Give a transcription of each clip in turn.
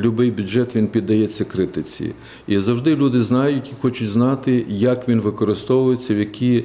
Любий бюджет він піддається критиці. І завжди люди знають і хочуть знати, як він використовується, в які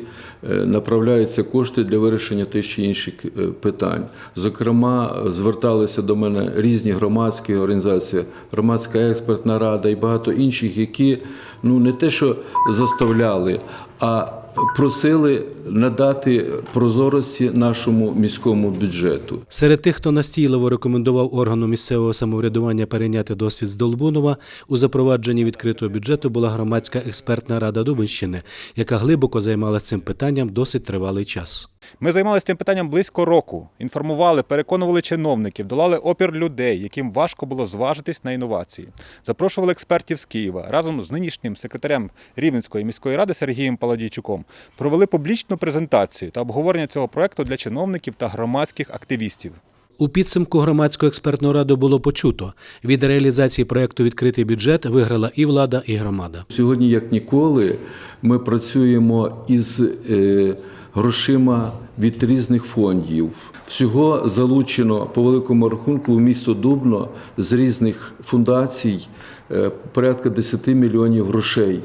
е, направляються кошти для вирішення тих чи інших е, питань. Зокрема, зверталися до мене різні громадські організації, громадська експертна рада і багато інших, які ну не те, що заставляли, а просили надати прозорості нашому міському бюджету. Серед тих, хто настійливо рекомендував органу місцевого самоврядування перейняти досвід з Долбунова, у запровадженні відкритого бюджету була громадська експертна рада Дубинщини, яка глибоко займалася цим питанням досить тривалий час. Ми займалися цим питанням близько року, інформували, переконували чиновників, долали опір людей, яким важко було зважитись на інновації. Запрошували експертів з Києва разом з нинішнім секретарем Рівненської міської ради Сергієм Паладійчуком. Провели публічну презентацію та обговорення цього проекту для чиновників та громадських активістів. У підсумку громадську експертну раду було почуто. Від реалізації проекту відкритий бюджет виграла і влада, і громада. Сьогодні, як ніколи, ми працюємо із е, грошима від різних фондів. Всього залучено по великому рахунку в місто Дубно з різних фундацій е, порядка 10 мільйонів грошей.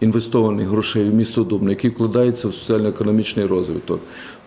Інвестованих грошей в місто Дубно, які вкладаються в соціально-економічний розвиток.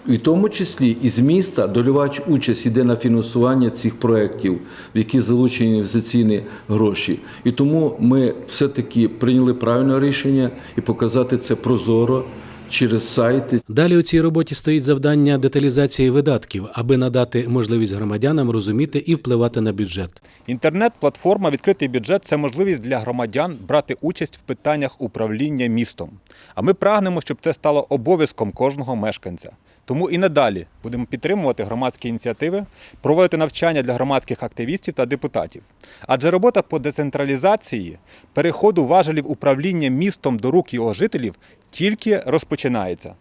І в тому числі із міста долівач участь іде на фінансування цих проєктів, в які залучені інвестиційні гроші. І тому ми все-таки прийняли правильне рішення і показати це прозоро через сайти, Далі у цій роботі стоїть завдання деталізації видатків, аби надати можливість громадянам розуміти і впливати на бюджет. Інтернет-платформа Відкритий бюджет це можливість для громадян брати участь в питаннях управління містом. А ми прагнемо, щоб це стало обов'язком кожного мешканця. Тому і надалі будемо підтримувати громадські ініціативи, проводити навчання для громадських активістів та депутатів. Адже робота по децентралізації, переходу важелів управління містом до рук його жителів тільки розпочинається.